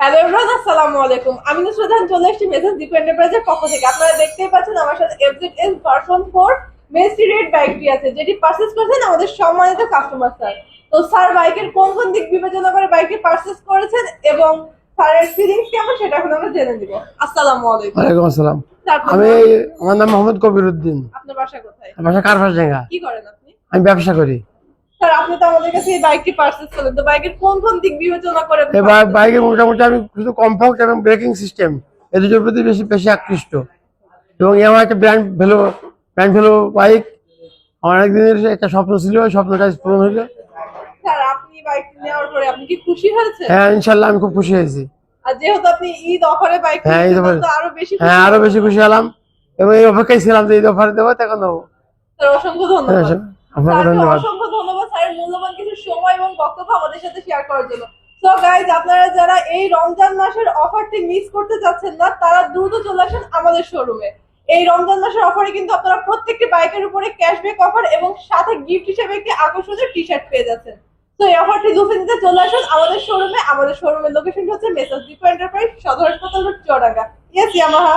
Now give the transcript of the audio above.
Hello everyone আসসালামু আলাইকুম আমি নুসরাত চলে এসেছি মেসেজ দিকু এন্টারপ্রাইজের পক্ষ থেকে। আপনারা দেখতেই পাচ্ছেন আমার সাথে এফজেড এস ভার্সন ফোর মেসি রেড বাইকটি আছে যেটি পারচেস করেছেন আমাদের সম্মানিত কাস্টমার স্যার তো স্যার বাইকের কোন কোন দিক বিবেচনা করে বাইকটি পারচেস করেছেন এবং স্যারের ফিলিংস কেমন সেটা এখন আমরা জেনে নিব। আসসালামু আলাইকুম ওয়ালাইকুম আসসালাম। আমি আমার নাম মোহাম্মদ কবির উদ্দিন। আপনার বাসা কোথায়? বাসা কারফাস জায়গা কি করেন আপনি? আমি ব্যবসা করি। স্যার আপনি তো আমাদের কাছে এই বাইকটি পারচেস করলেন। তো বাইকের কোন কোন দিক বিবেচনা করে আপনি এবার purchase মোটামুটি আমি শুধু কমফোর্ট এবং ব্রেকিং সিস্টেম এই দুটোর প্রতি বেশি বেশি আকৃষ্ট। এবং আমার একটা brand value brand value bike আমার একদিনের একটা স্বপ্ন ছিল ওই স্বপ্নটা পূরণ হলো স্যার আপনি বাইকটি নেওয়ার পরে আপনি কি খুশি হ্যাঁ ইনশাল্লাহ আমি খুব খুশি হয়েছি। আর যেহেতু আপনি ঈদ অফারে বাইক হ্যাঁ, ঈদ আরও বেশি হ্যাঁ আরও বেশি খুশি হলাম। এবং এই অপেক্ষায় ছিলাম যে এই অফার দেবো তখন দেবো। স্যার অসংখ্য হ্যাঁ, ধন্যবাদ স্যার, আপনাকে ধন্যবাদ। অসংখ্য ধন্যবাদ। স্যারের মূল্যবান কিছু সময় এবং বক্তব্য আমাদের সাথে শেয়ার করার জন্য। সো গাইজ আপনারা যারা এই রমজান মাসের অফারটি মিস করতে চাচ্ছেন না তারা দ্রুত চলে আসেন আমাদের শোরুমে এই রমজান মাসের অফারে কিন্তু আপনারা প্রত্যেকটি বাইকের উপরে ক্যাশব্যাক অফার এবং সাথে গিফট হিসেবে একটি আকর্ষণীয় টি শার্ট পেয়ে যাচ্ছেন। তো এই অফারটি লুফে নিতে চলে আসুন আমাদের শোরুমে আমাদের শোরুমের লোকেশন হচ্ছে মেসাজ ডিপো এন্টারপ্রাইজ সদর হাসপাতাল রোড চৌরাঙ্গা। Yes Yamaha